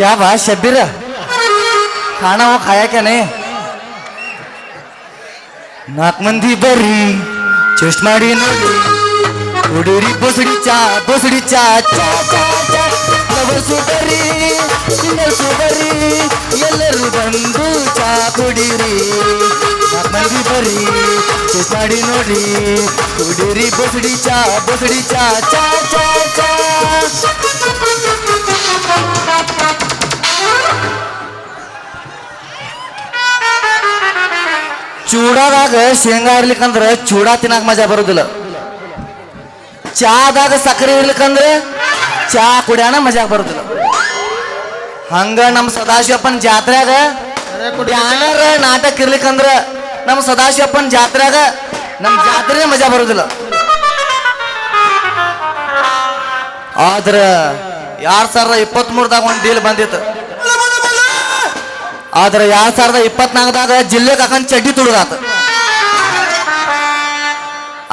क्या बात, शब्बीर? खाना वो खाया क्या नहीं? नाकमंदी बरी चुस्माड़ी नदी उडुरी चा बोसडीच्या चा ಚಿನ್ನ ಸುಬರಿ ಎಲ್ಲರೂ ಬಂದು ಚಾ ಕುಡಿರಿ ಮಂದಿ ಬರಿ ಮಾಡಿ ನೋಡಿ ಚೂಡಾದಾಗ ಶೇಂಗಾ ಇರ್ಲಿಕ್ಕಂದ್ರ ಚೂಡಾ ತಿನ್ನಾಕ ಮಜಾ ಬರುದಿಲ್ಲ. ಚಾದಾಗ ಸಕ್ಕರೆ ಇರ್ಲಿಕ್ಕಂದ್ರ ಚಾ ಕುಡಿಯಾನ ಮಜಾ ಬರುದಿಲ್ಲ. ಹಂಗ ನಮ್ಮ ಸದಾಶಿವಪ್ಪನ ಜಾತ್ರ್ಯಾಗ ಬ್ಯಾನರ್ ನಾಟಕ ಇರ್ಲಿಕ್ಕಂದ್ರ ನಮ್ಮ ಸದಾಶಿವಪ್ಪನ ಜಾತ್ರೆಯಾಗ ನಮ್ಮ ಜಾತ್ರೆ ಮಜಾ ಬರುದಿಲ್ಲ. ಆದ್ರ ಎರಡ್ ಸಾವಿರದ ಇಪ್ಪತ್ತ್ ಮೂರದಾಗ ಒಂದು ಡೀಲ್ ಬಂದಿತ್ತು. ಆದ್ರೆ ಎರಡ್ ಸಾವಿರದ ಇಪ್ಪತ್ನಾಲ್ಕದಾಗ ಜಿಲ್ಲೆ ಕಾಕಂದ್ ಚಡ್ಡಿ ತುಡುಗಾತ.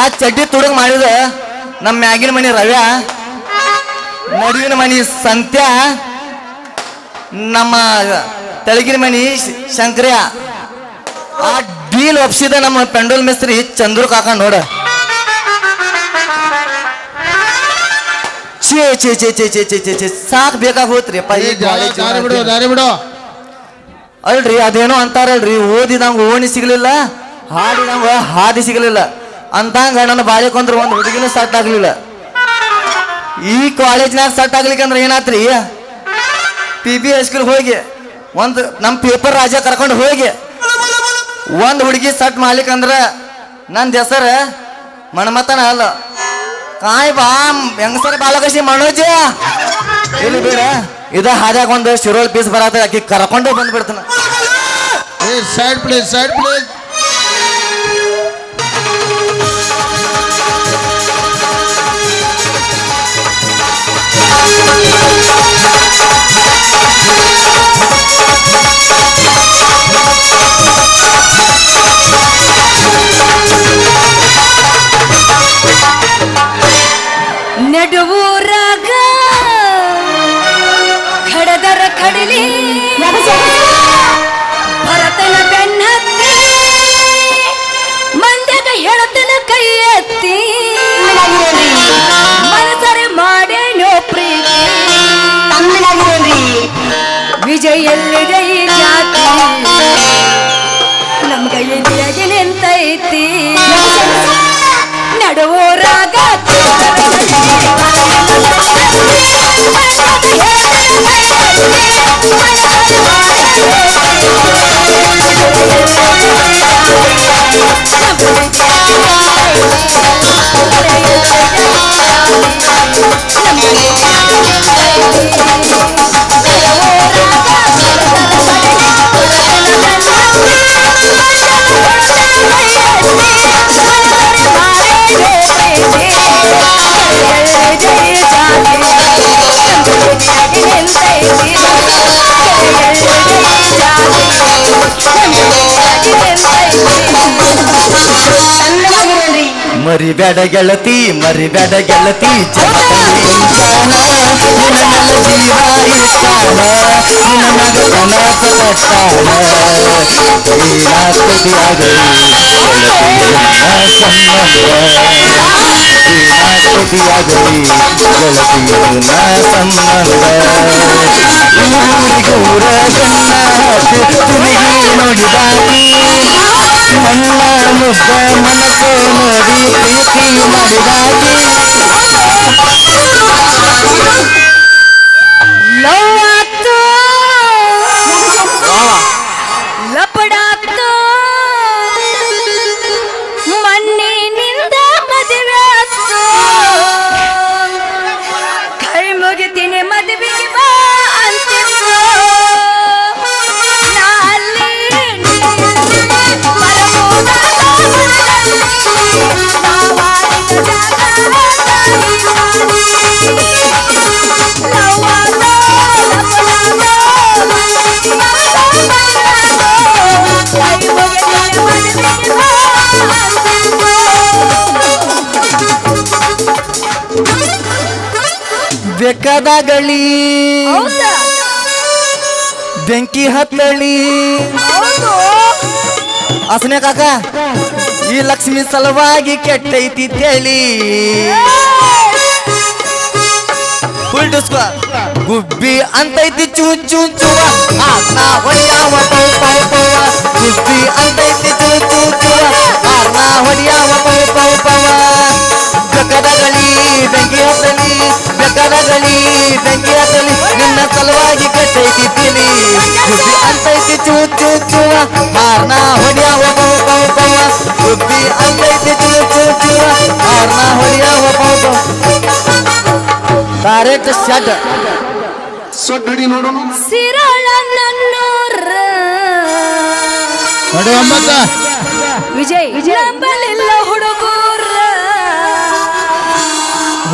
ಆ ಚಡ್ಡಿ ತುಡುಗ್ ಮಾಡಿದ ನಮ್ಮ ಮ್ಯಾಗಿನ ಮನಿ ರವ್ಯ ನಡುವಿನ ಮನಿ ಸಂತ್ಯ ನಮ್ಮ ತೆಳಗಿನ ಮನಿ ಶಂಕರ್ಯ. ಆ ಡೀಲ್ ಒಪ್ಸಿದ ನಮ್ಮ ಪೆಂಡೋಲ್ ಮಿಸ್ತ್ರಿ ಚಂದ್ರು ಕಾಕ ನೋಡ. ಚೇ ಚೇ ಚೇ ಚೇ ಚೇ ಚೇ ಚೇ ಸಾಕ್ ಬೇಕಾಗ ಹೋತ್ರಿ ಬಿಡು ದಾರಿ ಬಿಡು. ಅಲ್ರಿ, ಅದೇನೋ ಅಂತಾರಲ್ರಿ, ಓದಿದಂಗ ಓಣಿ ಸಿಗ್ಲಿಲ್ಲ, ಹಾಡಿದಂಗ ಹಾದಿ ಸಿಗ್ಲಿಲ್ಲ. ಅಂತಂಗ ನನ್ನ ಬಾಳಿಕೊಂದ್ರ ಒಂದು ಹುಡುಗಿನೂ ಸಟ್ ಆಗ್ಲಿಲ್ಲ. ಈ ಕಾಲೇಜ್ನಾಗ ಸಟ್ ಆಗ್ಲಿಕ್ಕಂದ್ರೆ ಏನಾತ್ರಿ? ಪಿ ಬಿ ಹೈಸ್ಕೂಲ್ ಹೋಗಿ, ಒಂದು ನಮ್ಮ ಪೇಪರ್ ರಾಜ ಕರ್ಕೊಂಡು ಹೋಗಿ, ಒಂದು ಹುಡುಗಿ ಸಟ್ ಮಾಡ್ಲಿಕ್ಕಂದ್ರ ನಂದು ಹೆಸರು ಮಣಮತನ ಅಲ್ಲ. ಕಾಯ್ ಬಾ ಹೆಂಗಸರ ಬಾಲಕಶಿ ಮನೋಜ. ಇಲ್ಲಿ ಬೇಡ. ಇದ ಹಾದ್ಯಾಗ ಒಂದು ಶಿರೋಳ್ ಪೀಸ್ ಬರತ್ತ, ಆಕಿ ಕರ್ಕೊಂಡೇ ಬಂದ್ಬಿಡ್ತಾನ. ಏ ಸೈಡ್ ಪ್ಲೇಸ್ ಸೈಡ್ ಪ್ಲೀಸ್ ಎಲ್ಲಿಡೈ ಜಾತಿ ನಮ್ಗೆ ಎದೆಯಾಗಿ ನಿಂತೈತಿ ನಡುವೋರಾಗ Thank. ಮರಿ ಬೇಡ ಗೆಳತಿ ಮರಿ ಬೇಡ ಗೆಳತಿ ೂರ ಗಣ್ಣ ತುನಿಗೆ ನೋಡಿದಾಗಿ ನನ್ನ ಮುದ್ದ ಮನಸ್ಸು ನೋಡಿ ಪ್ರೀತಿ ಮಾಡಿದಾಗಿ ಹೌದಾ? ಬೆಂಕಿ ಹತ್ತಳಿ. ಅಸನೆ ಕಾಕ ಈ ಲಕ್ಷ್ಮಿ ಸಲುವಾಗಿ ಕೆಟ್ಟೈತಿ ತೇಳಿ. ಗುಬ್ಬಿ ಅಂತೈತಿ ಚೂ ಚೂ ಚೂವ ಆತ್ನ ಹೊಡಿಯಾವ ಪೌ ಪೌ ಪೌವ ಗುಬ್ಬಿ ಅಂತೈತಿ ಚೂ ಚೂ ಚೂವ ಆತ್ನ ಹೊಡಿಯಾವ ಪೌ ಪೌ ಪೌವ ಬೆಕ್ಕದ ಗಳಿ ಬೆಂಕಿ ಹತ್ತಲಿ ಬೆಕ್ಕದ ಗಳಿ ಬೆಂಕಿ ಹತ್ತಲಿ ನಿನ್ನ ಸಲುವಾಗಿ ಕಟ್ಟೈತಿದ್ದೀನಿ. ತಿಳಿ ಗುಬ್ಬಿ ಅಂತೈತಿ ಚೂ ಚೂ ಚೂವ ಮಾರ್ನ ಹೊಡಿಯಾವ ಪೌ ಪೌ ಪೌವ ಬುದ್ಧಿ ಅಂತೈತಿ ಚೂ ಚೂ ಚೂವ ಮಾರ್ನ ಹೊಡಿಯಾವ ಪೌ ಪೌ. ಡೈರೆಕ್ಟ್ ಶಟ್ ಸೊಟ್ಟು ಹಿಡಿ ನೋಡೋಣ ಸಿರಳ ನನ್ನೂರ ವಿಜಯ್ ಒಂಬತ್ತ ವಿಜಯ್.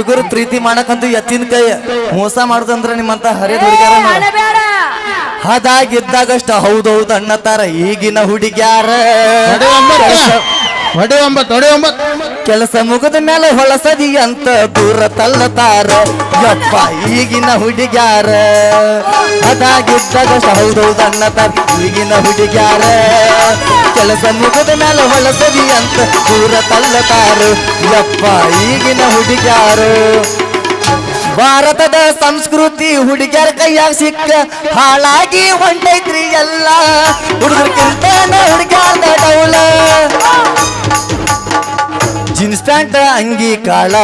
ಹುಡುಗರು ಪ್ರೀತಿ ಮಾಡಕಂತೂ ಎತ್ತಿನ ಕೈ. ಮೋಸ ಮಾಡುದಂದ್ರ ನಿಮ್ಮಂತ ಹರಿದ ಹುಡುಗ್ಯಾರ ಹದಾಗಿದ್ದಾಗಷ್ಟ ಹೌದೌದು ಅನ್ನತಾರ ಈಗಿನ ಹುಡುಗ್ಯಾರ. ಹೊಡೆ ಒಂಬತ್ತ, ಹೊಡೆ ಕೆಲಸ ಮುಗಿದ ಮೇಲೆ ಹೊಳಸದಿ ಅಂತ ದೂರ ತಲ್ಲತಾರ. ಯಪ್ಪ, ಈಗಿನ ಹುಡುಗ್ಯಾರ? ಅದಾಗಿದ್ದಾಗ ಸಹೋದನ್ನ ಅನ್ನತಾರ ಈಗಿನ ಹುಡುಗ್ಯಾರ? ಕೆಲಸ ಮುಗಿದ ಮೇಲೆ ಹೊಳಸದಿ ಅಂತ ದೂರ ತಲ್ಲತಾರ. ಯಪ್ಪ, ಈಗಿನ ಹುಡುಗ್ಯಾರು? ಭಾರತದ ಸಂಸ್ಕೃತಿ ಹುಡುಗಿಯರ ಕೈಯಾಗ ಸಿಕ್ಕ ಹಾಳಾಗಿ ಹೊಂಟೈತ್ರಿ ಎಲ್ಲ. ಹುಡುಗರ್ಕಿಂತ ಹುಡುಗ್ಯಾರ್ದ ಡೌಲ? ಅಂಗಿ ಕಾಳ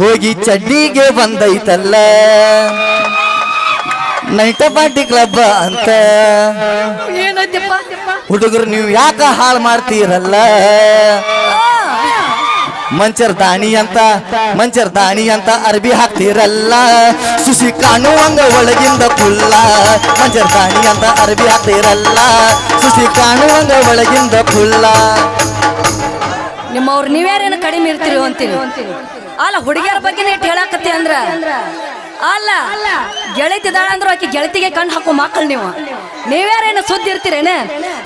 ಹೋಗಿ ಚಡ್ಡಿಗೆ ಬಂದೈತಲ್ಲ. ನೈಟ ಪಾರ್ಟಿ ಕ್ಲಬ್ ಅಂತ. ಹುಡುಗರು ನೀವು ಯಾಕ ಹಾಳು ಮಾಡ್ತೀರಲ್ಲ? ಮಂಚರ್ ದಾಣಿ ಅಂತ ಮಂಚರ್ ದಾಣಿ ಅಂತ ಅರ್ಬಿ ಹಾಕ್ತಿರಲ್ಲ. ಸುಸಿ ಕಾಣುವಂಗ ಒಳಗಿಂದ ಪುಲ್ಲ ಮಂಚರ್ ದಾಣಿ ಅಂತ ಅರ್ಬಿ ಹಾಕ್ತಿರಲ್ಲ. ಸುಸಿ ಕಾಣುವಂಗ ಒಳಗಿಂದ ಕುಲ್ಲ. ನಿಮ್ಮವ್ರು ನೀವ್ಯಾರೇನು ಕಡಿಮೆ ಇರ್ತೀರಿ ಅಂತೀನಿ. ಅಲ್ಲ, ಹುಡುಗಿಯರ ಬಗ್ಗೆ ಇಟ್ಟು ಹೇಳಾಕತ್ತಿ ಅಂದ್ರ? ಅಲ್ಲ, ಗೆಳತಿದಾಳ ಅಂದ್ರೆ ಆಕೆ ಗೆಳತಿಗೆ ಕಣ್ಣು ಹಾಕೋ ಮಕ್ಕಳು ನೀವು. ನೀವ್ಯಾರೇನು ಸುದ್ದಿ ಇರ್ತೀರೇನೆ?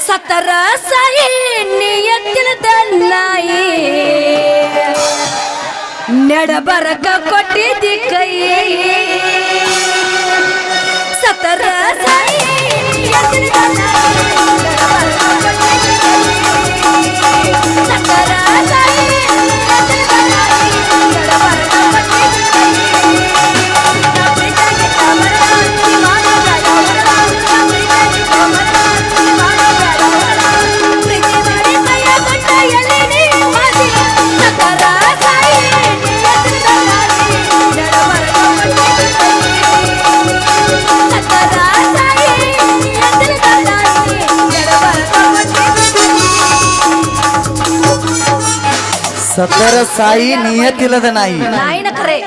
ಸತ್ತರ ಸಾಯಿ ನಿಯತ್ತಿನ ನಾಯಿ ನಡಬರಕ ಕೊಟ್ಟಿದ್ದಿ ಕೈ. ಸತ್ತರ ಸಾಯಿ ಸತರ ಸಾಯಿ ನಿಯತಿಲ್ಲದ ನಾಯಿ. ನಾಯಿನ ಕರೆ.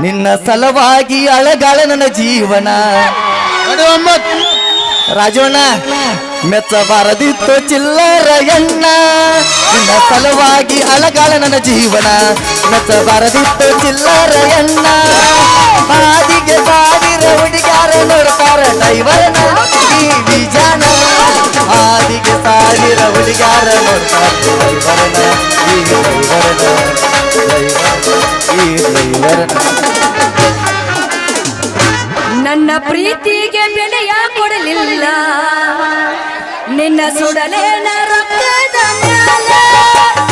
ನಿನ್ನ ಸಲವಾಗಿ ಅಳಗಾಳ ನನ್ನ ಜೀವನ. ರಾಜೋಣ ಮೆಚ್ಚಬಾರದಿತ್ತು ಚಿಲ್ಲರ ಎಣ್ಣ. ನಿನ್ನ ಸಲವಾಗಿ ಅಳಗಾಳ ನನ್ನ ಜೀವನ. ಮೆಚ್ಚಬಾರದಿತ್ತು ಚಿಲ್ಲರ ಎಣ್ಣ. ಬಾದಿರ ಸಾವಿರ ಹುಡುಗಾರ ನೋಡ್ತಾರ ಡೈವರ್ನ ಈ ಸಾ ಸಾವಿರ ಹುಡುಗಾರ ನೋಡ್ತಾರ ಈ ಡೈವರ್ನ ಈ ನನ್ನ ಪ್ರೀತಿಗೆ ಬೆಲೆಯ ಕೊಡಲಿಲ್ಲ. ನಿನ್ನ ಸುಡಲೇನ ರೊಕ್ಕದ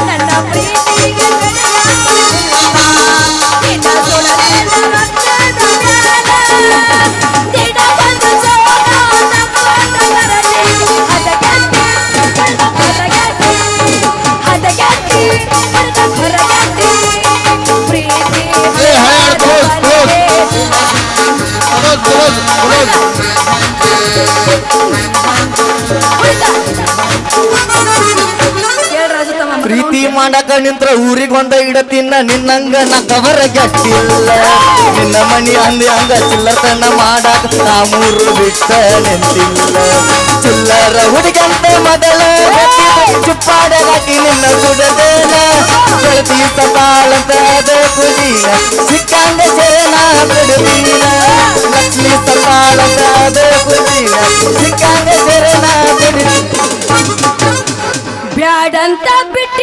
ನನ್ನ ಪ್ರೀತಿಗೆ ಬೆಲೆಯ ಪ್ರೀತಿ ಮಾಡಕ ನಿಂತ್ರ ಊರಿಗೆ ಒಂದ ಇಡತಿನ್ನ ನಿನ್ನಂಗ ನಾ ಕವರ ಗಟ್ಟಿಲ್ಲ ನಿನ್ನ ಮನಿ ಅಂದಿ ಹಂಗ ಚಿಲ್ಲತನ ಮಾಡಾಕ ನಾ ಮೂರು ಬಿಟ್ಟ ನಿಂತಿಲ್ಲ ಚಿಲ್ಲರ ಹುಡುಗಂತ ಮೊದಲ ಚುಪ್ಪಾಡ ಹಾಕಿ ನಿನ್ನ ಸುಡದೇನ. ಬೆಳತಿ ಸತಾಳಂತ ಅದ ಬ್ಯಾಡಂತ ಬಿಟ್ಟ